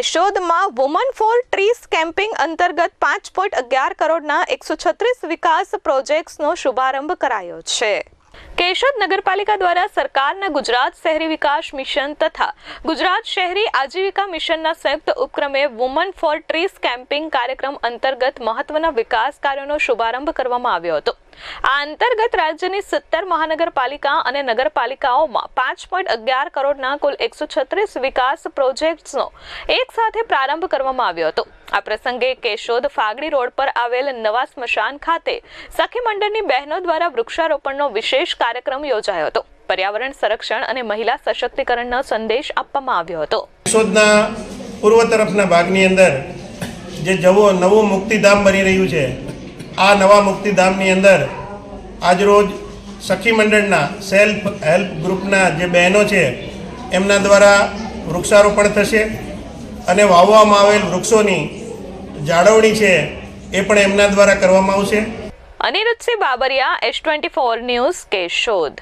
કેશોદમાં woman for trees camping અંતર્ગત પાંચ point અગિયાર કરોડના એકસો છત્રીસ વિકાસ પ્રોજેક્ટ્સનો શુભારંભ કરાયો છે. કેશોદ નગરપાલિકા દ્વારા સરકારના ગુજરાત શહેરી વિકાસ મિશન તથા ગુજરાત શહેરી આજીવિકા મિશનના સંયુક્ત ઉપક્રમે વુમન ફોર ટ્રીસ કેમ્પિંગ કાર્યક્રમ અંતર્ગત મહત્વના વિકાસ કાર્યોનો શુભારંભ કરવામાં આવ્યો હતો. આ અંતર્ગત રાજ્યની સત્તર મહાનગરપાલિકા અને નગરપાલિકાઓમાં પાંચ પોઈન્ટ અગિયાર કરોડના કુલ એકસો છત્રીસ વિકાસ પ્રોજેક્ટ્સનો એક સાથે પ્રારંભ કરવામાં આવ્યો હતો. આ પ્રસંગે કેશોદ ફાગડી રોડ પર આવેલ નવા સ્મશાન ખાતે સખી મંડળની બહેનો દ્વારા વૃક્ષારોપણનો વિશેષ કાર્યક્રમ યોજાયો હતો. પર્યાવરણ સંરક્ષણ અને મહિલા સશક્તિકરણનો સંદેશ આપવામાં આવ્યો હતો. કેશોદના પૂર્વ તરફના ભાગની અંદર જે જવો નવું મુક્તિધામ બની રહ્યું છે, આ નવા મુક્તિધામની અંદર આજરોજ સખી મંડળના સેલ્ફ હેલ્પ ગ્રુપના જે બહેનો છે, એમના દ્વારા વૃક્ષારોપણ થશે. અને વાવવામાં આવેલ વૃક્ષોની જાળવણી છે એ પણ એમના દ્વારા કરવામાં આવશે. Anirudhsinh Babariya, S twenty four news Keshod.